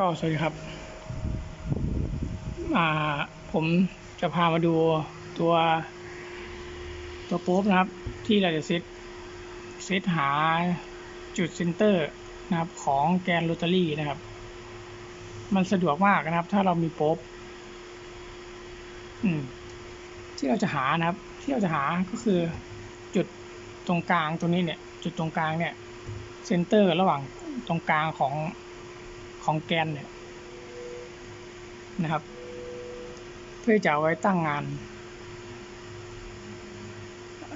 ก็สวัสดีครับอ่าผมจะพามาดูตัว ตัวโป๊บนะครับ ที่เราจะเซตเซตหาจุดเซนเตอร์นะครับ ของแกนโรตารี่นะครับ มันสะดวกมากนะครับ ถ้าเรามีโป๊บอืมที่เราจะหานะครับ ที่เราจะหาก็คือจุดตรงกลางตรงนี้เนี่ย จุดตรงกลางเนี่ยเซนเตอร์ ระหว่างตรงกลางของ ของแกนเนี่ยนะครับ เพื่อจะเอาไว้ตั้งงาน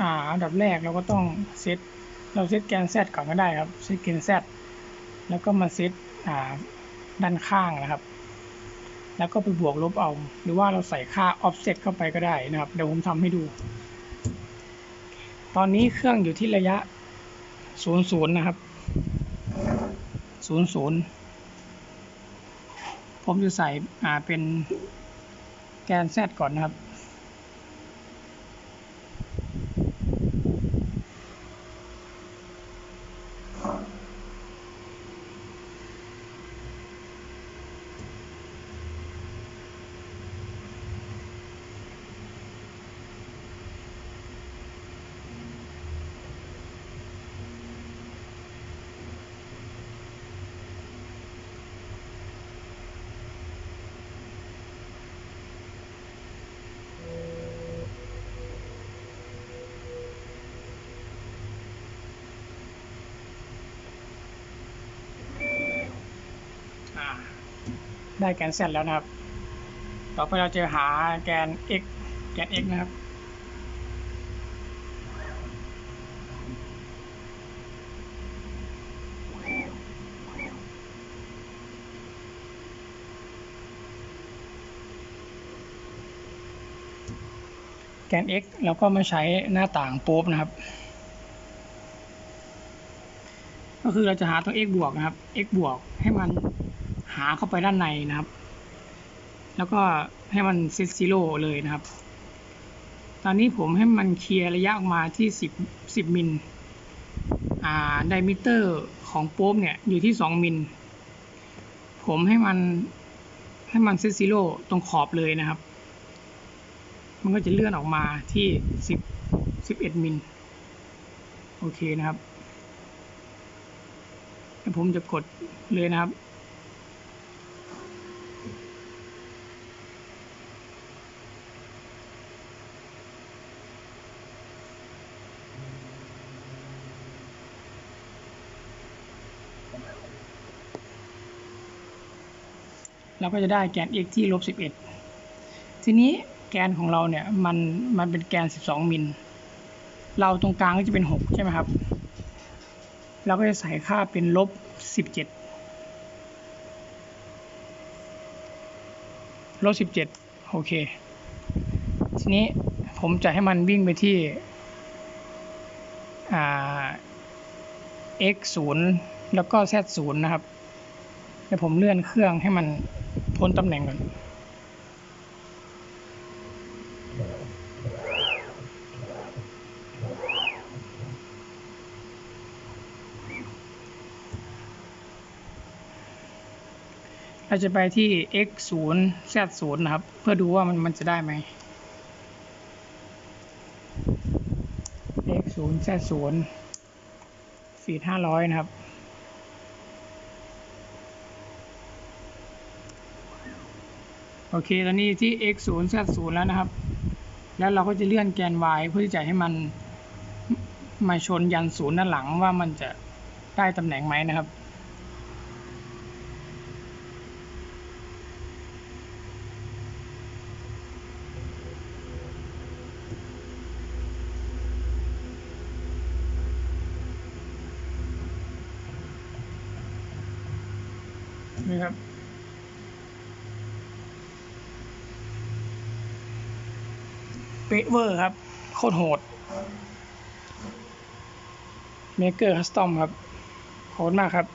อ่าอันดับแรกเราก็ต้องเซตเราเซตแกน Z ก่อนก็ได้ครับเซตแกน Z แล้วก็มาเซตอ่าด้านข้างนะครับ แล้วก็ไปบวกลบเอา หรือว่าเราใส่ค่า offset เข้าไปก็ได้นะครับ เดี๋ยวผมทำให้ดู ตอนนี้เครื่องอยู่ที่ระยะ 00 นะครับ 00 ผมจะใส่อ่าเป็นแกน Z ก่อนนะครับ ได้แกน Z แล้วนะครับ ต่อไปเราจะหาแกน x แกน x นะครับ แกน x แล้วก็มาใช้หน้าต่างโป๊บนะครับ ก็คือเราจะหาตัว x บวกนะครับ x บวกให้มัน หาเข้าไปด้านในนะครับ แล้วก็ให้มันเซตซีโร่เลยนะครับ ตอนนี้ผมให้มันเคลียร์ระยะออกมาที่ 10 10มิลอ่าไดมิเตอร์ของโป๊บเนี่ยอยู่ที่ 2 มิล ผมให้มันให้มันเซตซีโร่ตรงขอบเลยนะครับ มันก็จะเลื่อนออกมาที่ 10 11มิล โอเคนะครับแล้วผมจะกดเลยนะครับ เราก็จะได้แกน x ที่ลบ 11 ทีนี้แกนของเราเนี่ยมันมันเป็นแกน 12 มิล เราตรงกลางก็จะเป็น 6 ใช่ไหมครับ เราก็จะใส่ค่าเป็นลบ 17 ลบ 17 โอเค ทีนี้ผมจะให้มันวิ่งไปที่อ่า x 0 แล้วก็ z 0 นะครับเดี๋ยวผมเลื่อนเครื่องให้มันพ้นตำแหน่งก่อนเราจะไปที่ x 0 z 0นะครับ เพื่อดูว่ามันมันจะได้ไหม x 0 z 0ฟีด500 นะครับ โอเค ตอนนี้ที่ x 0 z 0แล้วนะครับ แล้วเราก็จะเลื่อนแกน y เพื่อที่จะให้มันมาชนยันศูนย์ด้านหลังว่ามันจะได้ตำแหน่งไหมนะครับนี่ครับ เปะเวอร์ครับ โคตรโหดเมเกอร์คัสตอมครับ โหดมากครับ